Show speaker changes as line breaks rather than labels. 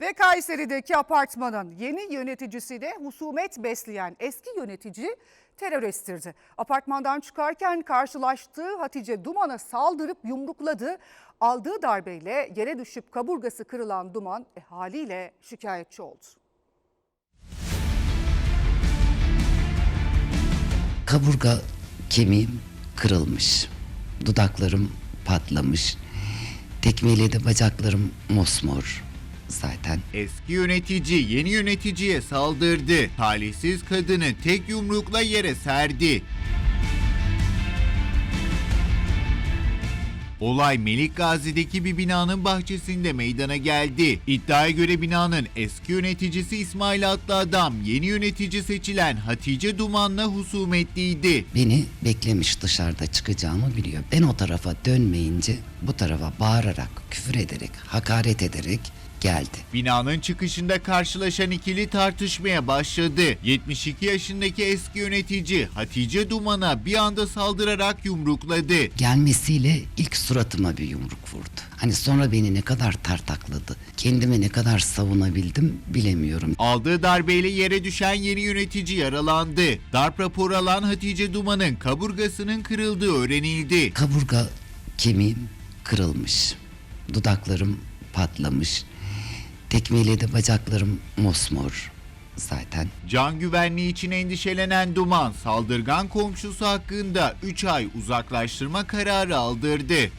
Ve Kayseri'deki apartmanın yeni yöneticisiyle husumet besleyen eski yönetici terör. Apartmandan çıkarken karşılaştığı Hatice Duman'a saldırıp yumrukladı. Aldığı darbeyle yere düşüp kaburgası kırılan Duman e, haliyle şikayetçi oldu.
Kaburga kemiğim kırılmış. Dudaklarım patlamış. Tekmeyle bacaklarım mosmor zaten.
Eski yönetici yeni yöneticiye saldırdı. Talihsiz kadını tek yumrukla yere serdi. Olay Melik Gazi'deki bir binanın bahçesinde meydana geldi. İddiaya göre binanın eski yöneticisi İsmail adlı adam yeni yönetici seçilen Hatice Duman'la husumetliydi.
Beni beklemiş dışarıda çıkacağımı biliyor. Ben o tarafa dönmeyince bu tarafa bağırarak, küfür ederek, hakaret ederek geldi.
Binanın çıkışında karşılaşan ikili tartışmaya başladı. 72 yaşındaki eski yönetici Hatice Duman'a bir anda saldırarak yumrukladı.
Gelmesiyle ilk suratıma bir yumruk vurdu. Hani sonra beni ne kadar tartakladı, kendimi ne kadar savunabildim bilemiyorum.
Aldığı darbeyle yere düşen yeni yönetici yaralandı. Darp raporu alan Hatice Duman'ın kaburgasının kırıldığı öğrenildi.
Kaburga kemiğim kırılmış. Dudaklarım patlamış. Tekmeyle bacaklarım mosmor zaten.
Can güvenliği için endişelenen Duman, saldırgan komşusu hakkında 3 ay uzaklaştırma kararı aldırdı.